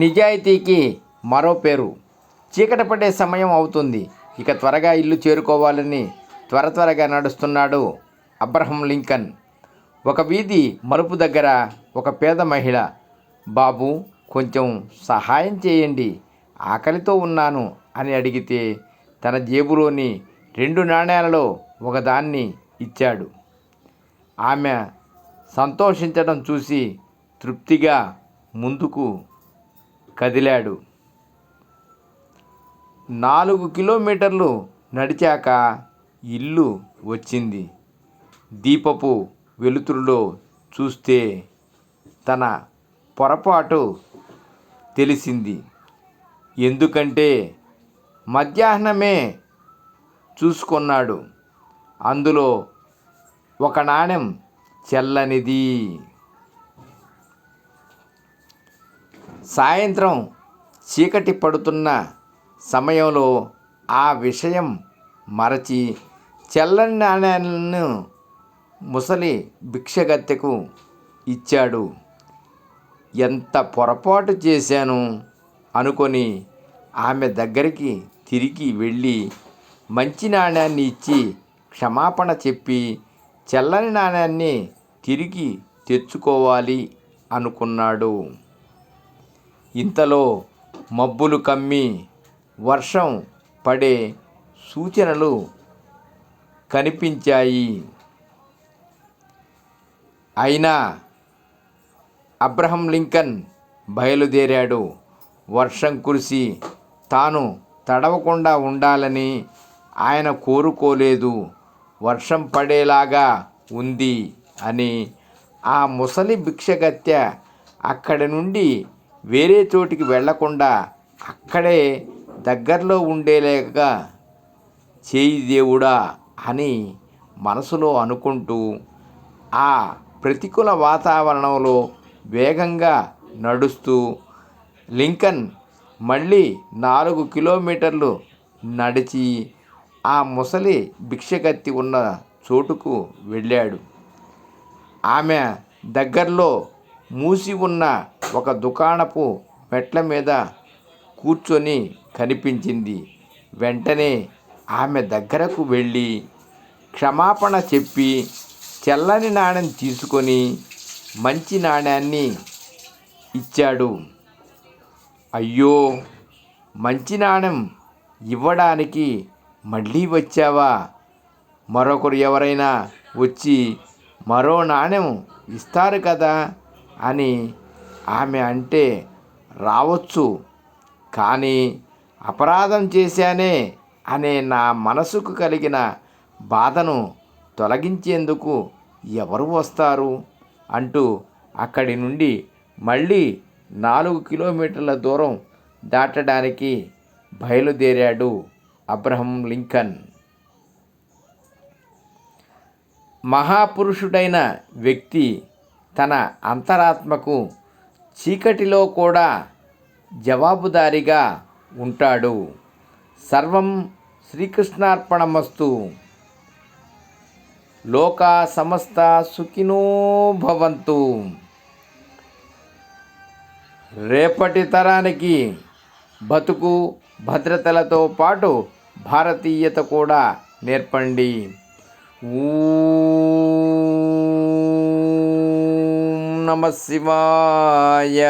నిజాయితీకి మరో పేరు. చీకట పడే సమయం అవుతుంది. ఇక త్వరగా ఇల్లు చేరుకోవాలని త్వర త్వరగా నడుస్తున్నాడు అబ్రహం లింకన్. ఒక వీధి మలుపు దగ్గర ఒక పేద మహిళ బాబు కొంచెం సహాయం చేయండి. ఆకలితో ఉన్నాను అని అడిగితే తన జేబులోని రెండు నాణేలలో ఒకదాన్ని ఇచ్చాడు. ఆమె సంతోషించడం చూసి తృప్తిగా ముందుకు కదిలాడు. నాలుగు కిలోమీటర్లు నడిచాక ఇల్లు వచ్చింది. దీపపు వెలుతురులో చూస్తే తన పొరపాటు తెలిసింది. ఎందుకంటే మధ్యాహ్నమే చూసుకున్నాడు. అందులో ఒక నాణెం చెల్లనిది. సాయంత్రం చీకటి పడుతున్న సమయంలో ఆ విషయం మరచి చెల్లని నాణ్యాలను ముసలి భిక్షగత్తెకు ఇచ్చాడు. ఎంత పొరపాటు చేశాను అనుకొని ఆమె దగ్గరికి తిరిగి వెళ్ళి మంచి నాణ్యాన్ని ఇచ్చి క్షమాపణ చెప్పి చెల్లని నాణ్యాన్ని తిరిగి తెచ్చుకోవాలి అనుకున్నాడు. ఇంతలో మబ్బులు కమ్మి వర్షం పడే సూచనలు కనిపించాయి. అయినా అబ్రహం లింకన్ బయలుదేరాడు. వర్షం కురిసి తాను తడవకుండా ఉండాలని ఆయన కోరుకోలేదు. వర్షం పడేలాగా ఉంది అని ఆ ముసలి భిక్షగత్య అక్కడి నుండి వేరే చోటికి వెళ్ళకుండా అక్కడే దగ్గరలో ఉండేలాగా చేయి దేవుడా అని మనసులో అనుకుంటూ ఆ ప్రతికూల వాతావరణంలో వేగంగా నడుస్తూ లింకన్ మళ్ళీ నాలుగు కిలోమీటర్లు నడిచి ఆ ముసలి భిక్షగత్తి ఉన్న చోటుకు వెళ్ళాడు. ఆమె దగ్గరలో మూసి ఉన్న ఒక దుకాణపు మెట్ల మీద కూర్చొని కనిపించింది. వెంటనే ఆమె దగ్గరకు వెళ్ళి క్షమాపణ చెప్పి చెల్లని నాణ్యం తీసుకొని మంచి నాణ్యాన్ని ఇచ్చాడు. అయ్యో మంచి నాణ్యం ఇవ్వడానికి మళ్ళీ వచ్చావా? మరొకరు ఎవరైనా వచ్చి మరో నాణ్యం ఇస్తారు కదా? అని ఆమె అంటే రావచ్చు. కానీ అపరాధం చేశానే అనే నా మనసుకు కలిగిన బాధను తొలగించేందుకు ఎవరు వస్తారు? అంటూ అక్కడి నుండి మళ్ళీ నాలుగు కిలోమీటర్ల దూరం దాటడానికి బయలుదేరాడు అబ్రహం లింకన్. మహాపురుషుడైన వ్యక్తి తన అంతరాత్మకు చీకటిలో కూడా జవాబుదారీగా ఉంటాడు. సర్వం శ్రీకృష్ణార్పణమస్తు. లోకా సమస్త సుఖినో భవంతు. రేపటి తరానికి బతుకు భద్రతలతో పాటు భారతీయత కూడా నేర్పండి. ఊ నమ శివాయ.